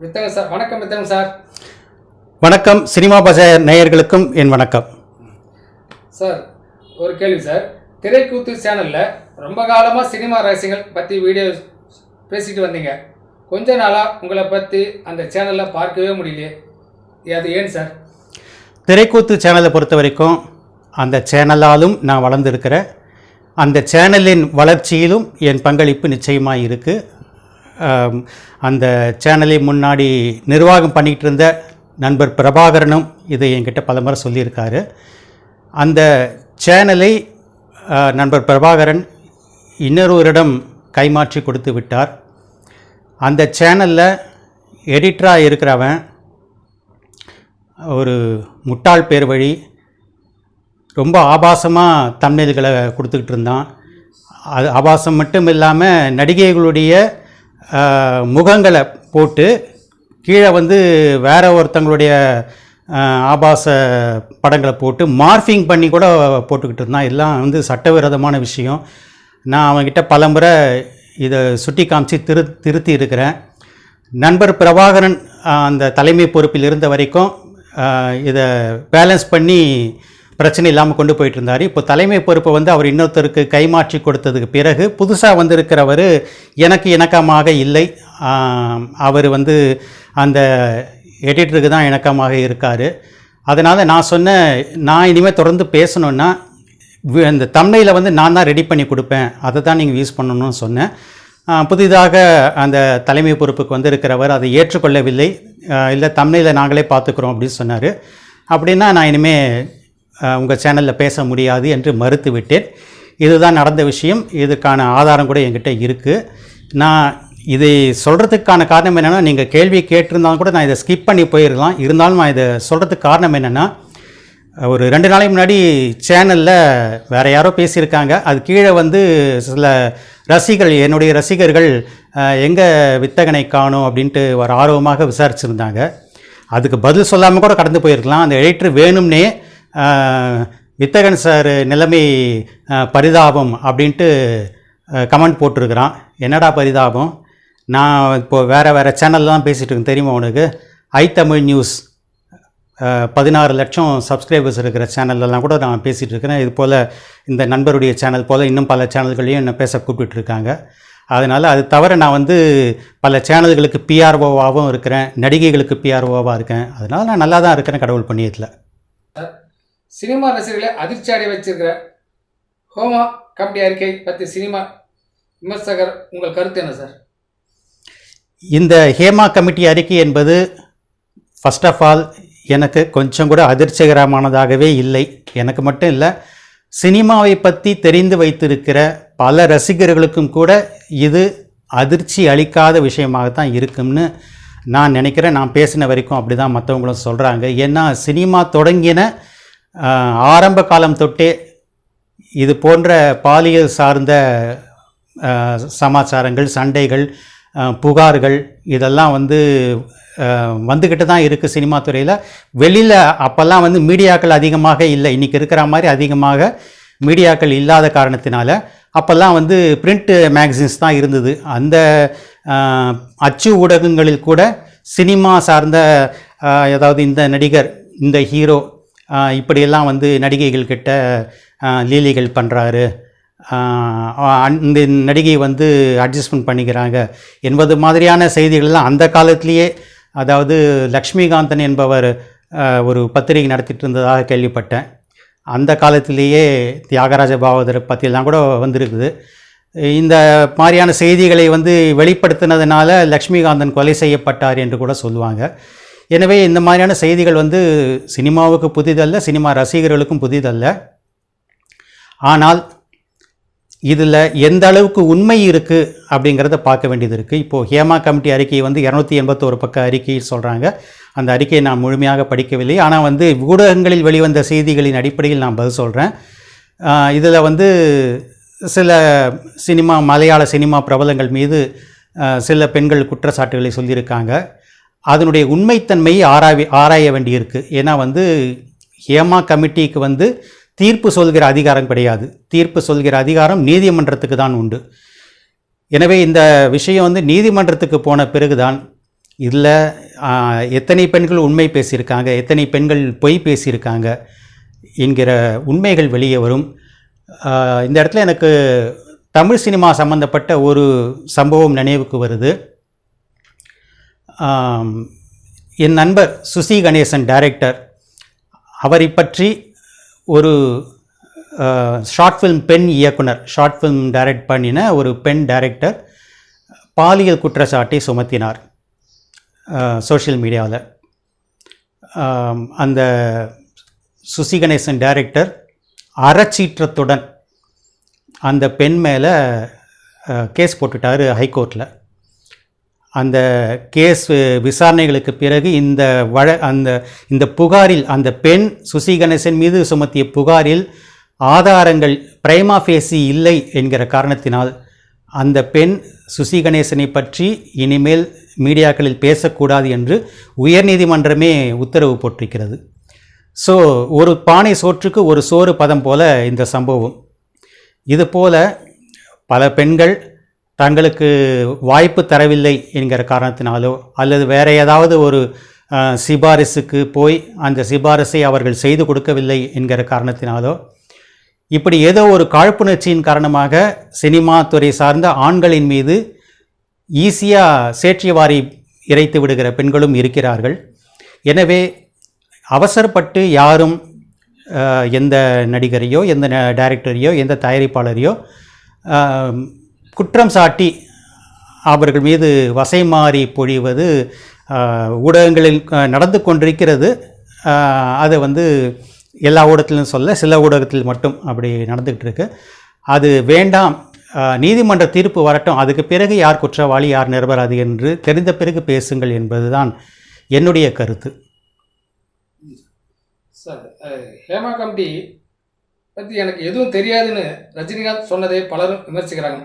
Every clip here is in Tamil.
வித்தகம் சார் வணக்கம் வித்தகம் சார். வணக்கம் சினிமா பஜார் நேயர்களுக்கும் என் வணக்கம். சார் ஒரு கேள்வி சார். திரைக்கூத்து சேனலில் ரொம்ப காலமாக சினிமா ரகசியங்கள் பற்றி வீடியோ பேசிட்டு வந்தீங்க. கொஞ்ச நாளாக உங்களை பற்றி அந்த சேனலில் பார்க்கவே முடியலையே. அது ஏன் சார்? திரைக்கூத்து சேனலை பொறுத்த வரைக்கும் அந்த சேனலாலும் நான் வளர்ந்துருக்கிறேன். அந்த சேனலின் வளர்ச்சியிலும் என் பங்களிப்பு நிச்சயமாக இருக்குது அந்த சேனலை முன்னாடி நிர்வாகம் பண்ணிகிட்டு இருந்த நண்பர் பிரபாகரனும் இதை என்கிட்ட பலமுறை சொல்லியிருக்காரு. அந்த சேனலை நண்பர் பிரபாகரன் இன்னொருவரிடம் கைமாற்றி கொடுத்து விட்டார். அந்த சேனலில் எடிட்டராக இருக்கிறவன் ஒரு முட்டாள் பேர் வழி ரொம்ப ஆபாசமாக தம்னெல்களை கொடுத்துக்கிட்டு இருந்தான். அது ஆபாசம் மட்டும் இல்லாமல் நடிகைகளுடைய முகங்களை போட்டு கீழே வந்து வேற ஒருத்தங்களுடைய ஆபாச படங்களை போட்டு மார்ஃபிங் பண்ணி கூட போட்டுக்கிட்டு இருந்தான். எல்லாம் வந்து சட்டவிரோதமான விஷயம். நான் அவன்கிட்ட பலமுறை இதை சுட்டி காமிச்சு திரு திருத்தி இருக்கிறேன். நண்பர் பிரபாகரன் அந்த தலைமை பொறுப்பில் இருந்த வரைக்கும் இதை பேலன்ஸ் பண்ணி பிரச்சனை இல்லாமல் கொண்டு போயிட்டு இருந்தார். இப்போ தலைமை பொறுப்பை வந்து அவர் இன்னொருத்தருக்கு கைமாற்றி கொடுத்ததுக்கு பிறகு புதுசாக வந்திருக்கிறவர் எனக்கு இணக்கமாக இல்லை. அவர் வந்து அந்த எடிட்டருக்கு தான் இணக்கமாக இருக்கார். அதனால் நான் சொன்ன நான் இனிமேல் தொடர்ந்து பேசணுன்னா இந்த அந்த வந்து நான் தான் ரெடி பண்ணி கொடுப்பேன். அதை தான் நீங்கள் யூஸ் பண்ணணும்னு சொன்னேன். புதிதாக அந்த தலைமை பொறுப்புக்கு வந்திருக்கிறவர் அதை ஏற்றுக்கொள்ளவில்லை. இல்லை தமிழில் நாங்களே பார்த்துக்குறோம் அப்படின்னு சொன்னார். அப்படின்னா நான் இனிமேல் உங்கள் சேனலில் பேச முடியாது என்று மறுத்துவிட்டேன். இதுதான் நடந்த விஷயம். இதுக்கான ஆதாரம் கூட என்கிட்ட இருக்குது நான் இதை சொல்கிறதுக்கான காரணம் என்னென்னா நீங்கள் கேள்வி கேட்டிருந்தாலும் கூட நான் இதை ஸ்கிப் பண்ணி போயிடலாம். இருந்தாலும் நான் இதை சொல்கிறதுக்கு காரணம் என்னென்னா ஒரு ரெண்டு நாளைக்கு முன்னாடி சேனலில் வேறு யாரோ பேசியிருக்காங்க. அது கீழே வந்து சில ரசிகர்கள் என்னுடைய ரசிகர்கள் எங்கே வித்தகனை காணும் அப்படின்ட்டு ஒரு ஆர்வமாக விசாரிச்சுருந்தாங்க. அதுக்கு பதில் சொல்லாமல் கூட கடந்து போயிருக்கலாம். அந்த எடிட்டர் வேணும்னே வித்தகன் சார் நிலைமை பரிதாபம் அப்படின்ட்டு கமெண்ட் போட்டிருக்கிறான். என்னடா பரிதாபம்? நான் இப்போ வேறு வேறு சேனல்லாம் பேசிகிட்டு இருக்கேன் தெரியுமா உனக்கு? ஐ தமிழ் நியூஸ் பதினாறு லட்சம் சப்ஸ்கிரைபர்ஸ் இருக்கிற சேனல்லலாம் கூட நான் பேசிகிட்டு இருக்கிறேன் இது போல் இந்த நண்பருடைய சேனல் போல் இன்னும் பல சேனல்களையும் என்னை பேச கூப்பிட்டுருக்காங்க அதனால் அது தவிர நான் வந்து பல சேனல்களுக்கு பிஆர்ஓவாகவும் இருக்கிறேன் நடிகைகளுக்கு பிஆர்ஓவாக இருக்கேன். அதனால் நான் நல்லா தான் இருக்கிறேன் கடவுள் பண்ணியத்தில். சினிமா ரசிகர்களை அதிர்ச்சி அடைய வச்சிருக்கிற ஹோமா கமிட்டி அறிக்கை பற்றி சினிமா விமர்சகர் உங்கள் கருத்து என்ன சார்? இந்த ஹேமா கமிட்டி அறிக்கை என்பது ஃபர்ஸ்ட் ஆஃப் ஆல் எனக்கு கொஞ்சம் கூட அதிர்ச்சிகரமானதாகவே இல்லை. எனக்கு மட்டும் இல்லை சினிமாவை பற்றி தெரிந்து வைத்திருக்கிற பல ரசிகர்களுக்கும் கூட இது அதிர்ச்சி அளிக்காத விஷயமாகத்தான் இருக்கும்னு நான் நினைக்கிறேன். நான் பேசின வரைக்கும் அப்படி தான் மற்றவங்களும் சொல்கிறாங்க ஏன்னா சினிமா தொடங்கின ஆரம்ப காலம் தொட்டே இது போன்ற பாலியல் சார்ந்த சமாச்சாரங்கள் சண்டைகள் புகார்கள் இதெல்லாம் வந்து வந்துக்கிட்டு தான் இருக்குது சினிமா துறையில். வெளியில் அப்போல்லாம் வந்து மீடியாக்கள் அதிகமாக இல்லை. இன்றைக்கி இருக்கிற மாதிரி அதிகமாக மீடியாக்கள் இல்லாத காரணத்தினால அப்போல்லாம் வந்து பிரிண்ட் மேகசின்ஸ் தான் இருந்தது. அந்த அச்சு ஊடகங்களில் கூட சினிமா சார்ந்த ஏதாவது இந்த நடிகர் இந்த ஹீரோ இப்படியெல்லாம் வந்து நடிகைகள் கிட்ட லீலைகள் பண்ணுறாரு இந்த நடிகை வந்து அட்ஜஸ்ட்மெண்ட் பண்ணிக்கிறாங்க. என்பது மாதிரியான செய்திகள்லாம் அந்த காலத்திலேயே அதாவது லக்ஷ்மிகாந்தன் என்பவர் ஒரு பத்திரிகை நடத்திட்டு இருந்ததாக கேள்விப்பட்டேன். அந்த காலத்திலேயே தியாகராஜ பாவதர் பற்றியெல்லாம் கூட வந்திருக்குது. இந்த மாதிரியான செய்திகளை வந்து வெளிப்படுத்தினதுனால லக்ஷ்மிகாந்தன் கொலை செய்யப்பட்டார் என்று கூட சொல்லுவாங்க. எனவே இந்த மாதிரியான செய்திகள் வந்து சினிமாவுக்கு புதிதல்ல சினிமா ரசிகர்களுக்கும் புதிதல்ல. ஆனால் இதில் எந்த அளவுக்கு உண்மை இருக்குது அப்படிங்கிறத பார்க்க வேண்டியது இருக்குது இப்போது ஹேமா கமிட்டி அறிக்கை வந்து இரநூத்தி எண்பத்தோரு பக்க அறிக்கை சொல்கிறாங்க அந்த அறிக்கையை நான் முழுமையாக படிக்கவில்லை. ஆனால் வந்து ஊடகங்களில் வெளிவந்த செய்திகளின் அடிப்படையில் நான் பதில் சொல்கிறேன் இதில் வந்து சில சினிமா மலையாள சினிமா பிரபலங்கள் மீது சில பெண்கள் குற்றச்சாட்டுகளை சொல்லியிருக்காங்க. அதனுடைய உண்மைத்தன்மையை ஆராய் ஆராய வேண்டியிருக்கு. ஏன்னா வந்து ஹேமா கமிட்டிக்கு வந்து தீர்ப்பு சொல்கிற அதிகாரம் கிடையாது. தீர்ப்பு சொல்கிற அதிகாரம் நீதிமன்றத்துக்கு தான் உண்டு. எனவே இந்த விஷயம் வந்து நீதிமன்றத்துக்கு போன பிறகுதான் இதில் எத்தனை பெண்கள் உண்மை பேசியிருக்காங்க எத்தனை பெண்கள் பொய் பேசியிருக்காங்க என்கிற உண்மைகள் வெளியே வரும். இந்த இடத்துல எனக்கு தமிழ் சினிமா சம்பந்தப்பட்ட ஒரு சம்பவம் நினைவுக்கு வருது. என் நண்பர் சுசி கணேசன் டைரக்டர் அவரை பற்றி ஒரு ஷார்ட் ஃபிலிம் பெண் இயக்குனர் ஷார்ட் ஃபிலிம் டைரக்ட் பண்ணின ஒரு பெண் டைரக்டர் பாலியல் குற்றச்சாட்டை சுமத்தினார் சோஷியல் மீடியாவில் அந்த சுசி கணேசன் டைரக்டர் அறச்சீற்றத்துடன் அந்த பெண் மேலே கேஸ் போட்டுட்டார் ஹைகோர்ட்டில் அந்த கேஸ் விசாரணைகளுக்கு பிறகு இந்த வழ அந்த இந்த புகாரில் அந்த பெண் சுசி கணேசன் மீது சுமத்திய புகாரில் ஆதாரங்கள் பிரைமா ஃபேசி இல்லை என்கிற காரணத்தினால் அந்த பெண் சுசி கணேசனை பற்றி இனிமேல் மீடியாக்களில் பேசக்கூடாது என்று உயர்நீதிமன்றமே உத்தரவு போட்டிருக்கிறது. ஸோ ஒரு பானை சோற்றுக்கு ஒரு சோறு பதம் போல இந்த சம்பவம். இதுபோல பல பெண்கள் தங்களுக்கு வாய்ப்பு தரவில்லை என்கிற காரணத்தினாலோ அல்லது வேற ஏதாவது ஒரு சிபாரிசுக்கு போய் அந்த சிபாரிசை அவர்கள் செய்து கொடுக்கவில்லை என்கிற காரணத்தினாலோ இப்படி ஏதோ ஒரு காழ்ப்புணர்ச்சியின் காரணமாக சினிமா துறை சார்ந்த ஆண்களின் மீது ஈஸியாக சேற்றியவாரி இறைத்து விடுகிற பெண்களும் இருக்கிறார்கள். எனவே அவசரப்பட்டு யாரும் எந்த நடிகரையோ எந்த டைரக்டரையோ எந்த தயாரிப்பாளரையோ குற்றம் சாட்டி அவர்கள் மீது வசை மாறி பொழிவது ஊடகங்களில் நடந்து கொண்டிருக்கிறது. அதை வந்து எல்லா ஊடகத்திலும் சொல்ல சில ஊடகத்தில் மட்டும் அப்படி நடந்துக்கிட்டு இருக்கு அது வேண்டாம். நீதிமன்ற தீர்ப்பு வரட்டும். அதுக்கு பிறகு யார் குற்றவாளி யார் நிரபராதி என்று தெரிந்த பிறகு பேசுங்கள் என்பதுதான் என்னுடைய கருத்து. சார் ஹேமா கமிட்டி பற்றி எனக்கு எதுவும் தெரியாதுன்னு ரஜினிகாந்த் சொன்னதை பலரும் விமர்சிக்கிறாங்க.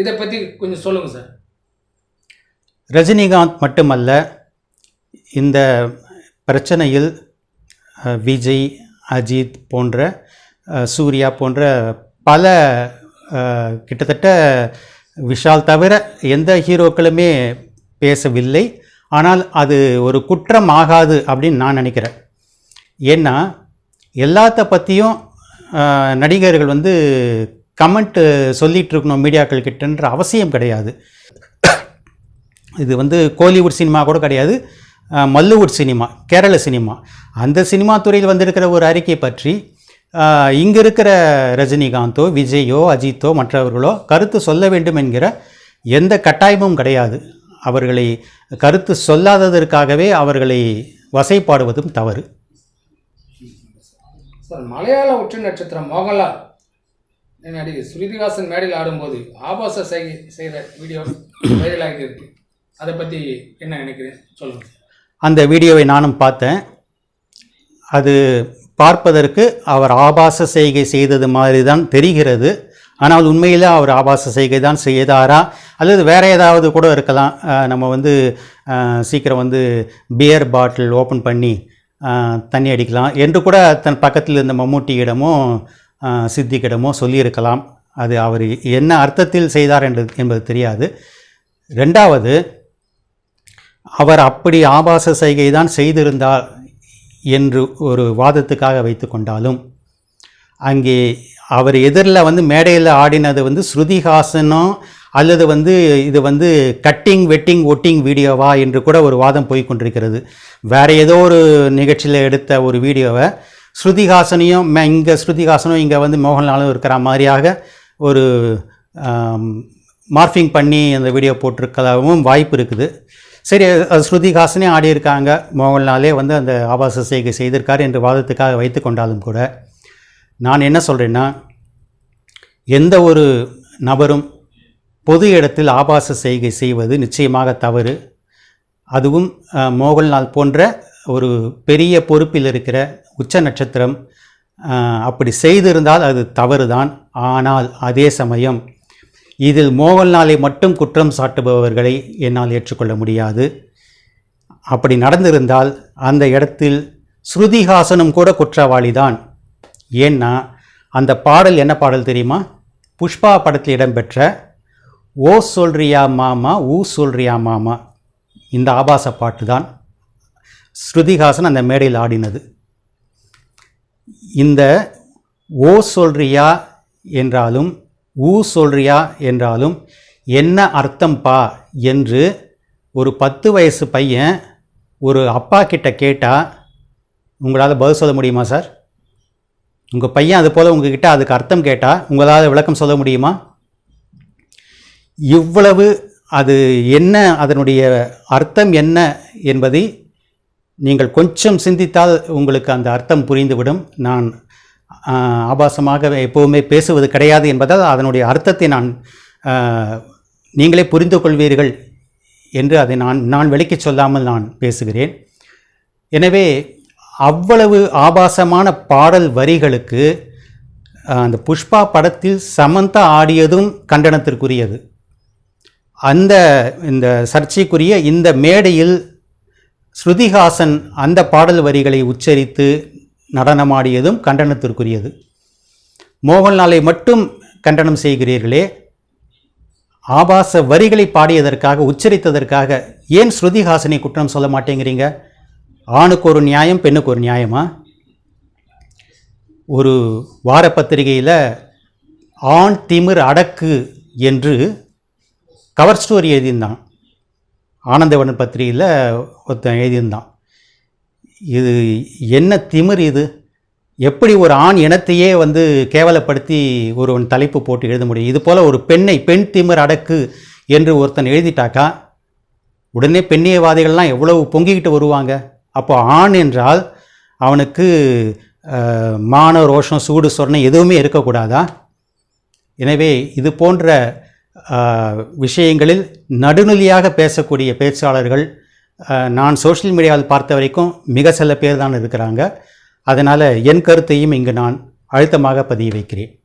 இதை பற்றி கொஞ்சம் சொல்லுங்கள் சார். ரஜினிகாந்த் மட்டுமல்ல இந்த பிரச்சனையில் விஜய் அஜித் போன்ற சூர்யா போன்ற பல கிட்டத்தட்ட விஷால் தவிர எந்த ஹீரோக்களுமே பேசவில்லை. ஆனால் அது ஒரு குற்றம் ஆகாது அப்படின்னு நான் நினைக்கிறேன். ஏன்னா எல்லாத்த பற்றியும் நடிகர்கள் வந்து கமெண்ட்டு சொல்லிகிட்டு இருக்கணும் மீடியாக்கள் கிட்டன்ற அவசியம் கிடையாது. இது வந்து கோலிவுட் சினிமா கூட கிடையாது. Malluwood cinema Kerala cinema. அந்த சினிமா துறையில் வந்திருக்கிற ஒரு அறிக்கை பற்றி இங்கே இருக்கிற ரஜினிகாந்தோ விஜயோ அஜித்தோ மற்றவர்களோ கருத்து சொல்ல வேண்டும் என்கிற எந்த கட்டாயமும் கிடையாது. அவர்களை கருத்து சொல்லாததற்காகவே அவர்களை வசைப்பாடுவதும் தவறு. மலையாள உச்ச நட்சத்திரம் மோகன்லால். நடிகை ஸ்ருதிஹாசன் மேடையில் ஆடும்போது ஆபாச செய்கை செய்த வீடியோ வைரலாகிட்டு இருக்கு. அதை பற்றி என்ன நினைக்கிறேன் சொல்லுங்கள் அந்த வீடியோவை நானும் பார்த்தேன். அது பார்ப்பதற்கு அவர் ஆபாச செய்கை செய்தது மாதிரி தான் தெரிகிறது. ஆனால் உண்மையில் அவர் ஆபாச செய்கை தான் செய்தாரா? அல்லது வேறு ஏதாவது கூட இருக்கலாம். நம்ம வந்து சீக்கிரம் வந்து பியர் பாட்டில் ஓப்பன் பண்ணி தண்ணி அடிக்கலாம் என்று கூட தன் பக்கத்தில் இருந்த மம்மூட்டியிடமும் சித்திக்கிடமோ சொல்லியிருக்கலாம். அது அவர் என்ன அர்த்தத்தில் செய்தார் என்று என்பது தெரியாது. ரெண்டாவது அவர் அப்படி ஆபாச செய்கை தான் செய்திருந்தார் என்று ஒரு வாதத்துக்காக வைத்து கொண்டாலும் அங்கே அவர் எதிரில் வந்து மேடையில் ஆடினது வந்து ஸ்ருதிஹாசனோ அல்லது வந்து இது வந்து கட்டிங் வெட்டிங் ஒட்டிங் வீடியோவா என்று கூட ஒரு வாதம் போய் கொண்டிருக்கிறது. வேற ஏதோ ஒரு நிகழ்ச்சியில் எடுத்த ஒரு வீடியோவை ஸ்ருதிஹாசனையும் இங்கே ஸ்ருதிஹாசனும் இங்கே வந்து மோகன்லாலும் இருக்கிற மாதிரியாக ஒரு மார்ஃபிங் பண்ணி அந்த வீடியோ போட்டிருக்கதாகவும் வாய்ப்பு இருக்குது. சரி ஸ்ருதிஹாசனே ஆடியிருக்காங்க. மோகன்லாலே வந்து அந்த ஆபாச செய்கை செய்திருக்கார் என்று வாதத்துக்காக வைத்து கொண்டாலும் கூட நான் என்ன சொல்கிறேன்னா எந்த ஒரு நபரும் பொது இடத்தில் ஆபாச செய்கை செய்வது நிச்சயமாக தவறு. அதுவும் மோகன்லால் போன்ற ஒரு பெரிய பொறுப்பில் இருக்கிற உச்ச நட்சத்திரம் அப்படி செய்திருந்தால் அது தவறுதான். ஆனால் அதே சமயம் இதில் மோகன்லாலை மட்டும் குற்றம் சாட்டுபவர்களை என்னால் ஏற்றுக்கொள்ள முடியாது. அப்படி நடந்திருந்தால் அந்த இடத்தில் ஸ்ருதிஹாசனும் கூட குற்றவாளிதான். ஏன்னா அந்த பாடல் என்ன பாடல் தெரியுமா? புஷ்பா படத்தில் இடம்பெற்ற ஓ சொல்றியா மாமா ஊ சொல்றியா மாமா இந்த ஆபாச பாட்டு தான் ஸ்ருதிஹாசன் அந்த மேடையில் ஆடினது. இந்த ஓ சொல்றியா என்றாலும் ஊ சொல்றியா என்றாலும் என்ன அர்த்தம் பா என்று ஒரு பத்து வயசு பையன் ஒரு அப்பா கிட்ட கேட்டால் உங்களால் பதில் சொல்ல முடியுமா சார்? உங்கள் பையன் அது போல் உங்ககிட்ட அதுக்கு அர்த்தம் கேட்டால் உங்களால் விளக்கம் சொல்ல முடியுமா? இவ்வளவு அது என்ன அதனுடைய அர்த்தம் என்ன என்பதை நீங்கள் கொஞ்சம் சிந்தித்தால் உங்களுக்கு அந்த அர்த்தம் புரிந்துவிடும். நான் ஆபாசமாக எப்போவுமே பேசுவது கிடையாது என்பதால் அதனுடைய அர்த்தத்தை நான் நீங்களே புரிந்து கொள்வீர்கள் என்று அதை நான் நான் விளக்கி சொல்லாமல் நான் பேசுகிறேன். எனவே அவ்வளவு ஆபாசமான பாடல் வரிகளுக்கு அந்த புஷ்பா படத்தில் சமந்தா ஆடியதும் கண்டனத்திற்குரியது. அந்த இந்த சர்ச்சைக்குரிய இந்த மேடையில் ஸ்ருதிஹாசன் அந்த பாடல் வரிகளை உச்சரித்து நடனமாடியதும் கண்டனத்திற்குரியது. மோகன்லாலை மட்டும் கண்டனம் செய்கிறீர்களே. ஆபாச வரிகளை பாடியதற்காக உச்சரித்ததற்காக ஏன் ஸ்ருதிஹாசனை குற்றம் சொல்ல மாட்டேங்கிறீங்க? ஆணுக்கு ஒரு நியாயம் பெண்ணுக்கு ஒரு நியாயமா? ஒரு வார பத்திரிகையில் ஆண் திமிர் அடக்கு என்று கவர் ஸ்டோரி எழுதியிருந்தான். ஆனந்தவன் பத்திரிகையில் ஒருத்தன் எழுதியிருந்தான். இது என்ன திமிர் இது? எப்படி ஒரு ஆண் இனத்தையே வந்து கேவலப்படுத்தி ஒருவன் தலைப்பு போட்டு எழுத முடியும்? இது போல் ஒரு பெண்ணை பெண் திமிர் அடக்கு என்று ஒருத்தன் எழுதிட்டாக்கா உடனே பெண்ணியவாதிகள்லாம் எவ்வளவு பொங்கிக்கிட்டு வருவாங்க? அப்போ ஆண் என்றால் அவனுக்கு மான ரோஷம் சூடு சொரணை எதுவுமே இருக்கக்கூடாதா? எனவே இது போன்ற விஷயங்களில் நடுநிலையாக பேசக்கூடிய பேச்சாளர்கள் நான் சோஷியல் மீடியாவில் பார்த்த வரைக்கும் மிக சில பேர் தான் இருக்கிறாங்க. அதனால் என் கருத்தையும் இங்கு நான் அழுத்தமாக பதிய வைக்கிறேன்.